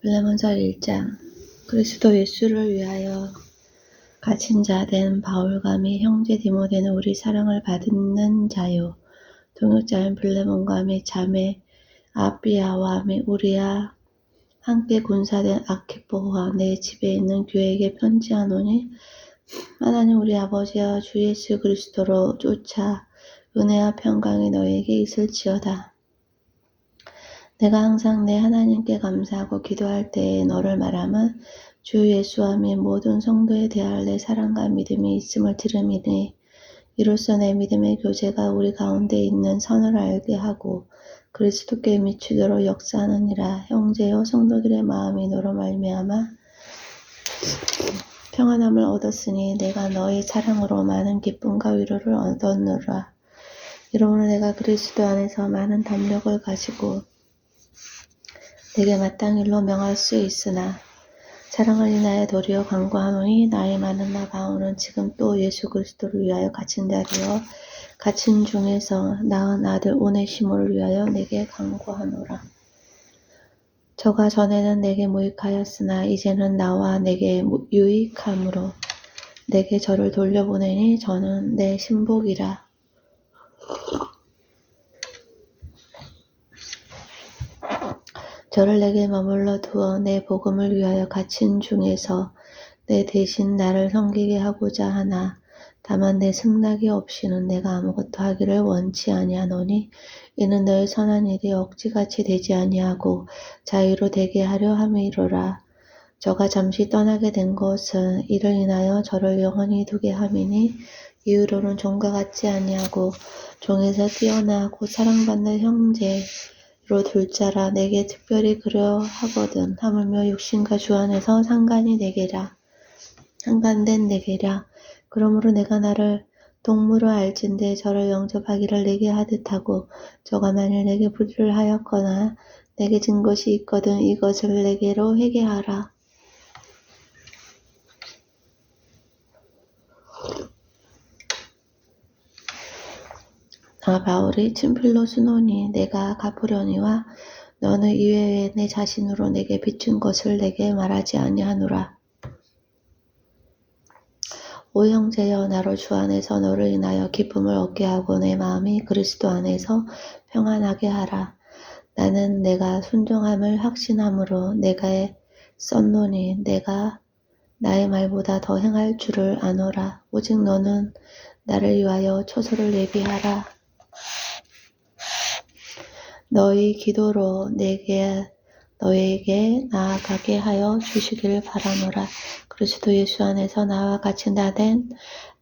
빌레몬서 1장 그리스도 예수를 위하여 갇힌 자 된 바울과 및 형제 디모데는 우리 사랑을 받는 자요 동역자인 빌레몬과 및 자매 아비아와 및 우리와 함께 군사된 아키포와 내 집에 있는 교회에게 편지하노니 하나님 우리 아버지와 주 예수 그리스도로 쫓아 은혜와 평강이 너에게 있을지어다. 내가 항상 내 하나님께 감사하고 기도할 때에 너를 말함은 주 예수와 및 모든 성도에 대할 내 사랑과 믿음이 있음을 들음이니 이로써 내 믿음의 교제가 우리 가운데 있는 선을 알게 하고 그리스도께 미치도록 역사하느니라. 형제여 성도들의 마음이 너로 말미암아 평안함을 얻었으니 내가 너희 사랑으로 많은 기쁨과 위로를 얻었노라. 이러므로 내가 그리스도 안에서 많은 담력을 가지고 내게 마땅히 일로 명할 수 있으나 사랑을 인하여 도리어 간구하노니 나이 많은 나 바오는 지금 또 예수 그리스도를 위하여 갇힌 자리여 갇힌 중에서 낳은 아들 오네시모를 위하여 내게 간구하노라. 저가 전에는 내게 무익하였으나 이제는 나와 내게 유익함으로 내게 저를 돌려보내니 저는 내 신복이라. 저를 내게 머물러 두어 내 복음을 위하여 갇힌 중에서 내 대신 나를 섬기게 하고자 하나 다만 내 승낙이 없이는 내가 아무것도 하기를 원치 아니하노니 이는 너의 선한 일이 억지같이 되지 아니하고 자유로 되게 하려 함이로라. 저가 잠시 떠나게 된 것은 이를 인하여 저를 영원히 두게 함이니 이후로는 종과 같지 아니하고 종에서 뛰어나고 사랑받는 형제 로 둘자라. 내게 특별히 그러하거든. 하물며 육신과 주 안에서 상간이 내게라. 상간된 내게라. 그러므로 내가 나를 동무로 알진대 저를 영접하기를 내게 하듯하고 저가 만일 내게 불의를 하였거나 내게 진 것이 있거든 이것을 내게로 회개하라 나 바울이 친필로 수노니 내가 갚으려니와 너는 이외에 내 자신으로 내게 비춘 것을 내게 말하지 아니하노라. 오 형제여 나로 주 안에서 너를 인하여 기쁨을 얻게 하고 내 마음이 그리스도 안에서 평안하게 하라. 나는 내가 순종함을 확신함으로 내가 썼노니 내가 나의 말보다 더 행할 줄을 아노라. 오직 너는 나를 위하여 초소를 예비하라. 너희 기도로 내게 너에게 나아가게 하여 주시기를 바라노라. 그리스도 예수 안에서 나와 같이 나된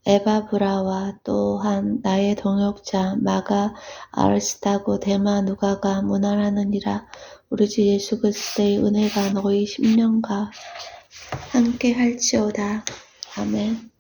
에바브라와 또한 나의 동역자 마가 아르스타고 데마 누가가 문안하느니라. 우리 주 예수 그리스도의 은혜가 너희 심령과 함께 할지어다. 아멘.